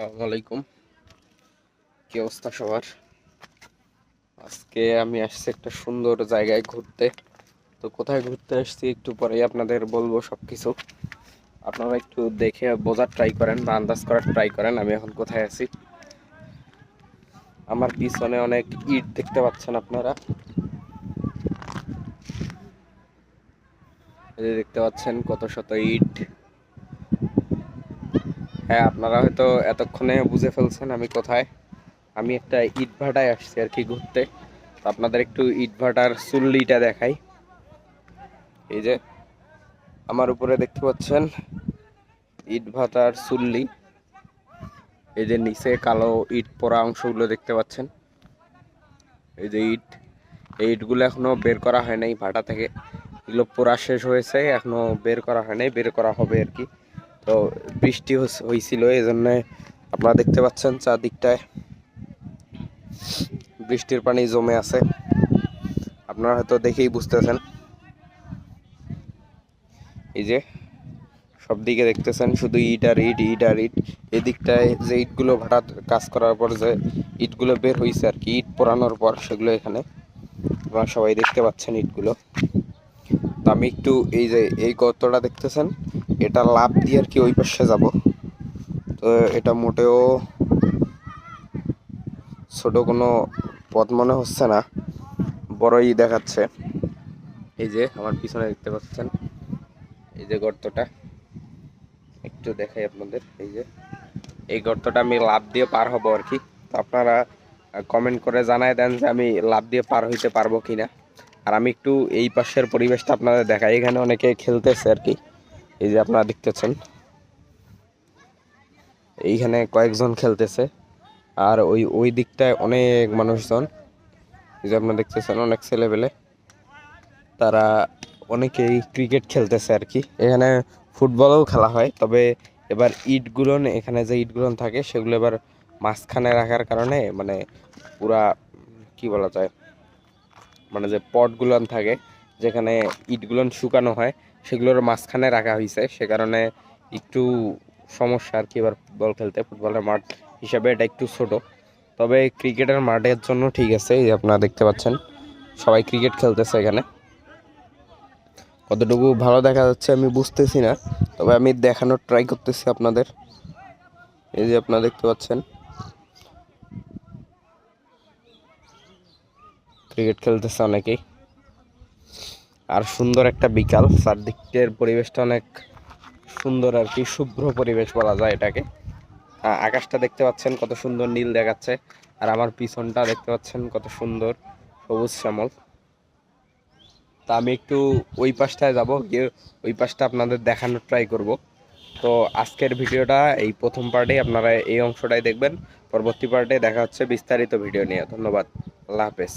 আসসালামু আলাইকুম। কি অবস্থা সবার? আজকে আমি আসছি একটা সুন্দর জায়গায় ঘুরতে। তো কোথায় ঘুরতে আসছি একটু পরেই আপনাদের বলব সব কিছু আপনারা একটু দেখে বোঝার ট্রাই করেন বা আন্দাজ করার ট্রাই করেন, আমি এখন কোথায় আছি। আমার পিছনে অনেক ইট দেখতে পাচ্ছেন আপনারা। দেখতে পাচ্ছেন কত শত ইট। হ্যাঁ আপনারা হয়তো এতক্ষণে বুঝে ফেলছেন আমি কোথায়। আমি একটা ইট ভাটায় আসছি আর কি ঘুরতে। আপনাদের একটু ইট ভাটার চুল্লিটা দেখাই। এই যে, আমার উপরে দেখতে পাচ্ছেন? ইট ভাটার চুল্লি। এই যে নিচে কালো ইট পরা অংশগুলো দেখতে পাচ্ছেন। এই যে ইট। এই ইটগুলো এখনও বের করা হয় নাই ভাটা থেকে। এগুলো পোড়া শেষ হয়েছে, এখনও বের করা হয় নাই, বের করা হবে আর কি। তো বৃষ্টি হয়েছিল এই জন্য আপনারা দেখতে পাচ্ছেন চারদিকটায় বৃষ্টির পানি জমে আছে। আপনারা হয়তো দেখেই বুঝতেছেন। এই যে সব দিকে দেখতেছেন, শুধু ইট আর ইট ইট আর ইট। এদিকটায় যে ইটগুলো ভাড়া কাজ করার পর যে ইটগুলো বের হয়েছে আর কি, ইট পোড়ানোর পর সেগুলো এখানে। আপনারা সবাই দেখতে পাচ্ছেন ইটগুলো। আমি একটু এই যে এই গর্তটা দেখতেছেন, এটা লাভ দিয়ে আর কি ওই পাশে যাব। তো এটা মোটেও ছোট কোনো পথ মনে হচ্ছে না, বড়ই দেখাচ্ছে। এই যে আমার পিছনে দেখতে পাচ্ছেন, এই যে গর্তটা। একটু দেখাই আপনাদের, এই যে। এই গর্তটা আমি লাভ দিয়ে পার হব আর কি। তো আপনারা কমেন্ট করে জানায় দেন যে আমি লাভ দিয়ে পার হইতে পারব কিনা। আর আমি একটু এই পাশের পরিবেশটা আপনাদের দেখাই। এখানে অনেকে খেলতেছে আর কি। এই যে আপনারা দেখতেছেন। এইখানে কয়েকজন খেলতেছে। আর ওই ওই দিকটায় অনেক মানুষজন। এই যে আপনারা দেখতেছেন, অনেক ছেলেবেলে তারা অনেকেই ক্রিকেট খেলতেছে আর কি। এখানে ফুটবলও খেলা হয়। তবে এবার ইটগুলো এখানে যে ইটগুলো থাকে, সেগুলো এবার মাঝখানে রাখার কারণে মানে পুরা, কি বলা যায় মানে যে পটগুলো থাকে, যেখানে ইটগুলো শুকানো হয়, সেগুলোর মাঝখানে রাখা হয়েছে সে কারণে একটু সমস্যা আর কি এবার ফুটবল খেলতে। ফুটবলের মাঠ হিসাবে এটা একটু ছোট। তবে ক্রিকেটের মাঠের জন্য ঠিক আছে, এই আপনারা দেখতে পাচ্ছেন, সবাই ক্রিকেট খেলতেছে এখানে। কতটুকু ভালো দেখা যাচ্ছে আমি বুঝতেছি না, তবে আমি দেখানোর ট্রাই করতেছি আপনাদের। এই যে আপনারা দেখতে পাচ্ছেন ক্রিকেট খেলতেছে অনেকেই। আর সুন্দর একটা বিকাল, চারদিকের পরিবেশটা অনেক সুন্দর আর কি, শুভ্র পরিবেশ বলা যায় এটাকে। আকাশটা দেখতে পাচ্ছেন কত সুন্দর, নীল দেখাচ্ছে। আর আমার পিছনটা দেখতে পাচ্ছেন কত সুন্দর, সবুজ শ্যামল। তা আমি একটু ওই পাশটায় যাব, গিয়ে ওই পাশটা আপনাদের দেখানোর ট্রাই করব। তো আজকের ভিডিওটা এই প্রথম পার্টে আপনারা এই অংশটাই দেখবেন। পরবর্তী পার্টে দেখা হচ্ছে বিস্তারিত ভিডিও নিয়ে। ধন্যবাদ। আল্লাহ হাফেজ।